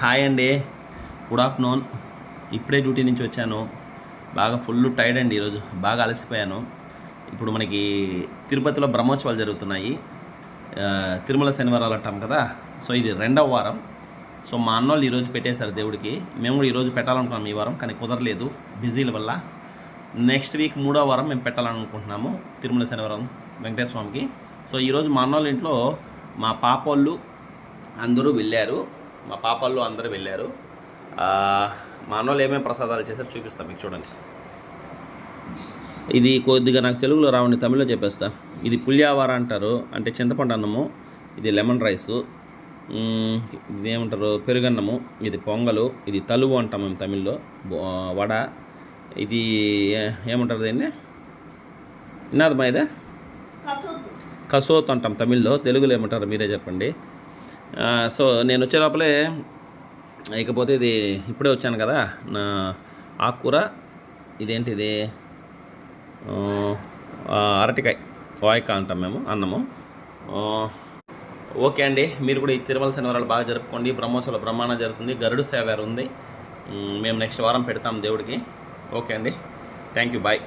Hi అండి. Good afternoon. ఇప్పుడే duty నుంచి వచ్చాను. బాగా ఫుల్ టైర్డ్ అండి ఈరోజు. బాగా అలసిపోయాను. ఇప్పుడు మనకి తిరుపతిలో బ్రహ్మోత్సవాలు జరుగుతున్నాయి. తిరుమల శనివారాలు అంటాం కదా. సో ఇది రెండవ వారం. సో మా అన్నోళ్ళు ఈరోజు పెట్టేశారు దేవుడికి. మేము కూడా ఈరోజు పెట్టాలనుకున్నాం ఈ వారం కానీ కుదరలేదు. బిజీల వల్ల. నెక్స్ట్ వీక్ మూడో వారం మేము పెట్టాలనుకుంటున్నాము తిరుమల శనివారం వెంకటేశ్వర స్వామికి. సో ఈరోజు మా అన్నోళ్ళ ఇంట్లో మా పాపోళ్ళు అందరూ వెళ్ళారు. మా పాపల్లో అందరూ వెళ్ళారు. మా అన్నోళ్ళు ఏమేమి ప్రసాదాలు చేశారో చూపిస్తాం మీకు చూడండి. ఇది కొద్దిగా నాకు తెలుగులో రావండి తమిళ్ళో చెప్పేస్తా. ఇది పులియావార అంటారు అంటే చింతపండు అన్నము ఇది లెమన్ రైసు ఇది ఏమంటారు పెరుగన్నము ఇది పొంగలు ఇది తలువు అంటాం మేము తమిళ్ళో వడ ఇది ఏమంటారు దీన్ని? విన్నాదమ్మా ఇదే? కసోత్ అంటాం తమిళ్ళో తెలుగులో ఏమంటారు మీరే చెప్పండి. సో నేను వచ్చే లోపలే ఇకపోతే ఇది ఇప్పుడే వచ్చాను కదా నా ఆకుకూర ఇదేంటిది? ఇది అరటికాయ వాయిక అంటాం మేము అన్నము. ఓకే అండి మీరు కూడా ఈ తిరుమల శనివారాలు బాగా జరుపుకోండి బ్రహ్మోత్సవాలు బ్రహ్మాండం జరుగుతుంది గరుడు సేవ ఉంది. మేము నెక్స్ట్ వారం పెడతాం దేవుడికి. ఓకే అండి థ్యాంక్ యూ బాయ్.